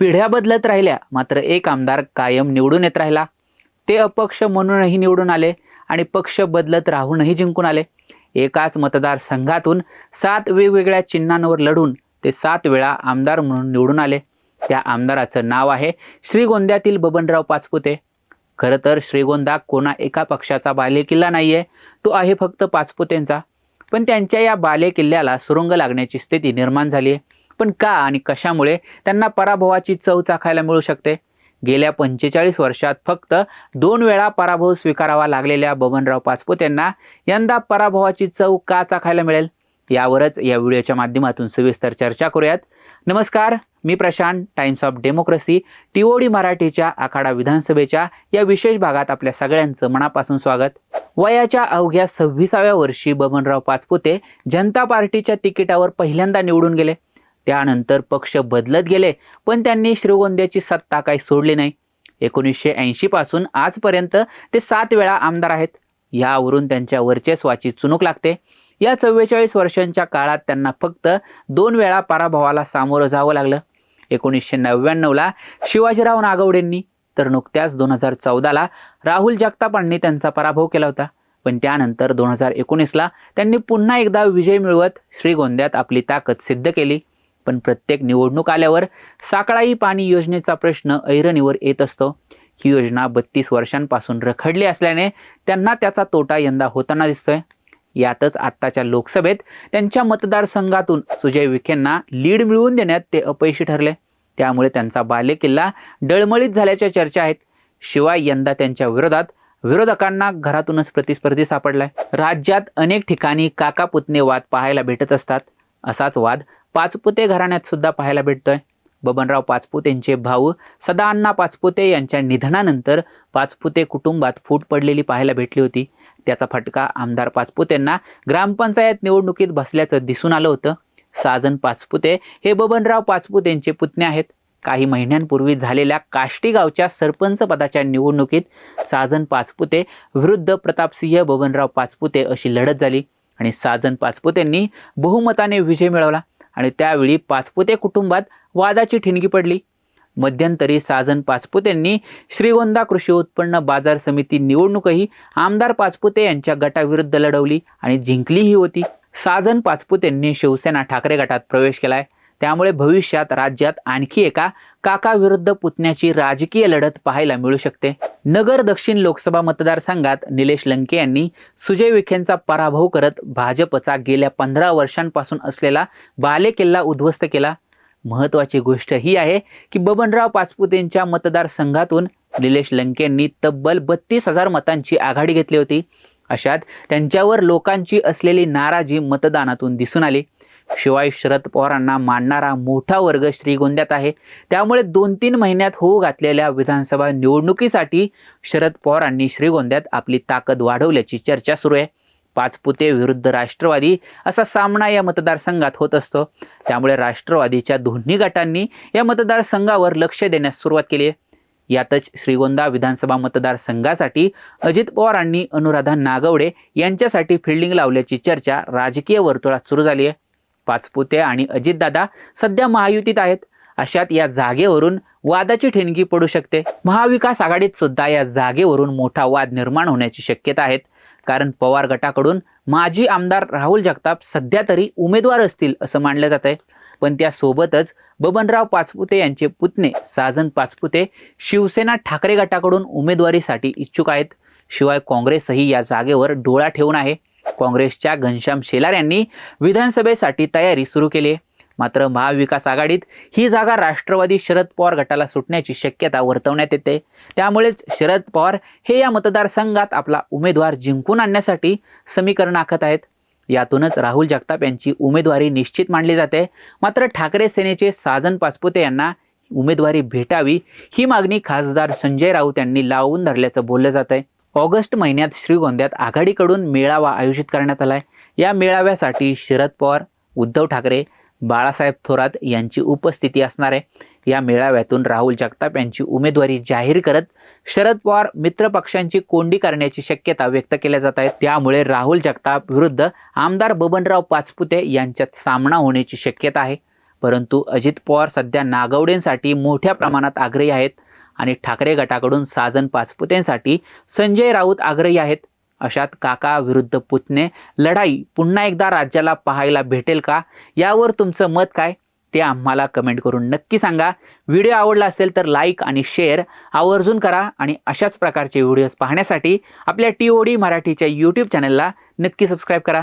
पिढ्या बदलत राहिल्या. मात्र एक आमदार कायम निवडून येत राहिला. ते अपक्ष म्हणूनही निवडून आले आणि पक्ष बदलत राहूनही जिंकून आले. एकाच मतदारसंघातून सात वेगवेगळ्या चिन्हांवर लढून ते सात वेळा आमदार म्हणून निवडून आले. त्या आमदाराचं नाव आहे श्रीगोंद्यातील बबनराव पाचपुते. खरं तर श्रीगोंदा कोणा एका पक्षाचा बालेकिल्ला नाही आहे तो आहे फक्त पाचपुतेंचा. पण त्यांच्या या बालेकिल्ल्याला सुरुंग लागण्याची स्थिती निर्माण झाली आहे पण का आणि कशामुळे त्यांना पराभवाची चव चाखायला मिळू शकते? गेल्या पंचेचाळीस वर्षात फक्त दोन वेळा पराभव स्वीकारावा लागलेल्या बबनराव पाचपुतेंना यंदा पराभवाची चव का चाखायला मिळेल? यावरच या व्हिडिओच्या माध्यमातून सविस्तर चर्चा करूयात. नमस्कार मी Prashant times of democracy TOD मराठीच्या आखाडा विधानसभेच्या या विशेष भागात आपल्या सगळ्यांचं मनापासून स्वागत. वयाच्या अवघ्या सव्वीसाव्या वर्षी बबनराव पाचपुते जनता पार्टीच्या तिकिटावर पहिल्यांदा निवडून गेले. त्यानंतर पक्ष बदलत गेले पण त्यांनी श्रीगोंद्याची सत्ता काही सोडली नाही. एकोणीसशे ऐंशी पासून आजपर्यंत ते सात वेळा आमदार आहेत. यावरून त्यांच्या वर्चस्वाची चुणूक लागते. या चव्वेचाळीस वर्षांच्या काळात त्यांना फक्त दोन वेळा पराभवाला सामोरं जावं लागलं. एकोणीसशे नव्याण्णवला शिवाजीराव नागवडेंनी तर नुकत्याच दोन हजार चौदाला राहुल जगतापांनी त्यांचा पराभव केला होता. पण त्यानंतर दोन हजार एकोणीसला त्यांनी पुन्हा एकदा विजय मिळवत श्रीगोंद्यात आपली ताकद सिद्ध केली. पण प्रत्येक निवडणूक आल्यावर साकळाई पाणी योजनेचा प्रश्न ऐरणीवर येत असतो. ही योजना बत्तीस वर्षांपासून रखडली असल्याने त्यांना त्याचा तोटा यंदा होताना दिसतोय. यातच आत्ताच्या लोकसभेत त्यांच्या मतदारसंघातून सुजय विखेंना लीड मिळवून देण्यात ते अपयशी ठरले. त्यामुळे त्यांचा बालेकिल्ला डळमळीत झाल्याच्या चर्चा आहेत. शिवाय यंदा त्यांच्या विरोधात विरोधकांना घरातूनच प्रतिस्पर्धी सापडलाय. राज्यात अनेक ठिकाणी काका पुतणे वाद पाहायला भेटत असतात. असाच वाद पाचपुते घराण्यात सुद्धा पाहायला भेटतोय. बबनराव पाचपुतेंचे भाऊ सदाअण्णा पाचपुते यांच्या निधनानंतर पाचपुते कुटुंबात फूट पडलेली पाहायला भेटली होती. त्याचा फटका आमदार पाचपुतेंना ग्रामपंचायत निवडणुकीत बसल्याचं दिसून आलं होतं. साजन पाचपुते हे बबनराव पाचपुतेंचे पुतणे आहेत. काही महिन्यांपूर्वी झालेल्या काष्टी गावच्या सरपंच पदाच्या निवडणुकीत साजन पाचपुते विरुद्ध प्रतापसिंह बबनराव पाचपुते अशी लढत झाली. आणि साजन पाचपुतेंनी बहुमताने विजय मिळवला आणि त्यावेळी पाचपुते कुटुंबात वादाची ठिणगी पडली. मध्यंतरी साजन पाचपुतेंनी श्रीगोंदा कृषी उत्पन्न बाजार समिती निवडणूकही आमदार पाचपुते यांच्या गटाविरुद्ध लढवली आणि जिंकलीही होती. साजन पाचपुतेंनी शिवसेना ठाकरे गटात प्रवेश केलाय. त्यामुळे भविष्यात राज्यात आणखी एका काका विरुद्ध पुतण्याची राजकीय लढत पाहायला मिळू शकते. नगर दक्षिण लोकसभा मतदारसंघात निलेश लंके यांनी सुजय विखेंचा पराभव करत भाजपचा गेल्या पंधरा वर्षांपासून असलेला बालेकिल्ला उद्ध्वस्त केला. महत्त्वाची गोष्ट ही आहे की बबनराव पाचपुतेंच्या मतदारसंघातून निलेश लंकेंनी तब्बल बत्तीस हजार मतांची आघाडी घेतली होती. अशात त्यांच्यावर लोकांची असलेली नाराजी मतदानातून दिसून आली. शिवाय शरद पवारांना मानणारा मोठा वर्ग श्रीगोंद्यात आहे. त्यामुळे दोन तीन महिन्यात होऊ घातलेल्या विधानसभा निवडणुकीसाठी शरद पवारांनी श्रीगोंद्यात आपली ताकद वाढवल्याची चर्चा सुरू आहे. पाचपुते विरुद्ध राष्ट्रवादी असा सामना या मतदारसंघात होत असतो. त्यामुळे राष्ट्रवादीच्या दोन्ही गटांनी या मतदारसंघावर लक्ष देण्यास सुरुवात केली आहे. यातच श्रीगोंदा विधानसभा मतदारसंघासाठी अजित पवारांनी अनुराधा नागवडे यांच्यासाठी फिल्डिंग लावल्याची चर्चा राजकीय वर्तुळात सुरू झाली आहे. पाचपुते आणि अजितदादा सध्या महायुतीत आहेत. अशात या जागेवरून वादाची ठिणगी पडू शकते. महाविकास आघाडीत सुद्धा या जागेवरून मोठा वाद निर्माण होण्याची शक्यता आहेत. कारण पवार गटाकडून माजी आमदार राहुल जगताप सध्या तरी उमेदवार असतील असं मानलं जात आहे. पण त्यासोबतच बबनराव पाचपुते यांचे पुतणे साजन पाचपुते शिवसेना ठाकरे गटाकडून उमेदवारीसाठी इच्छुक आहेत. शिवाय काँग्रेसही या जागेवर डोळा ठेवून आहे. काँग्रेसच्या घनश्याम शेलार यांनी विधानसभेसाठी तयारी सुरू केली. आहे मात्र महाविकास आघाडीत ही जागा राष्ट्रवादी शरद पवार गटाला सुटण्याची शक्यता वर्तवण्यात येते. त्यामुळेच शरद पवार हे या मतदारसंघात आपला उमेदवार जिंकून आणण्यासाठी समीकरण आखत आहेत. यातूनच राहुल जगताप यांची उमेदवारी निश्चित मानली जाते. मात्र ठाकरे सेनेचे साजन पाचपुते यांना उमेदवारी भेटावी ही मागणी खासदार संजय राऊत यांनी लावून धरल्याचं बोललं जात आहे ऑगस्ट महिन्यात श्रीगोंद्यात आघाडीकडून मेळावा आयोजित करण्यात आला आहे या मेळाव्यासाठी शरद पवार उद्धव ठाकरे बाळासाहेब थोरात यांची उपस्थिती असणार आहे. या मेळाव्यातून राहुल जगताप यांची उमेदवारी जाहीर करत शरद पवार मित्र पक्षांची कोंडी करण्याची शक्यता व्यक्त केल्या जात आहे त्यामुळे राहुल जगताप विरुद्ध आमदार बबनराव पाचपुते यांच्यात सामना होण्याची शक्यता आहे. परंतु अजित पवार सध्या नागवडेंसाठी मोठ्या प्रमाणात आग्रही आहेत. आणि ठाकरे गटाकडून साजन पाचपुतेंसाठी संजय राऊत आग्रही आहेत. अशात काका विरुद्ध पुतणे लढाई पुन्हा एकदा राज्याला पाहायला भेटेल का? यावर तुमचं मत काय? ते आम्हाला कमेंट करून नक्की सांगा. व्हिडिओ आवडला असेल तर लाईक आणि शेअर आवर्जून करा आणि अशाच प्रकारचे व्हिडिओज पाहण्यासाठी आपल्या टी ओ डी मराठीच्या यूट्यूब चॅनलला नक्की सबस्क्राईब करा.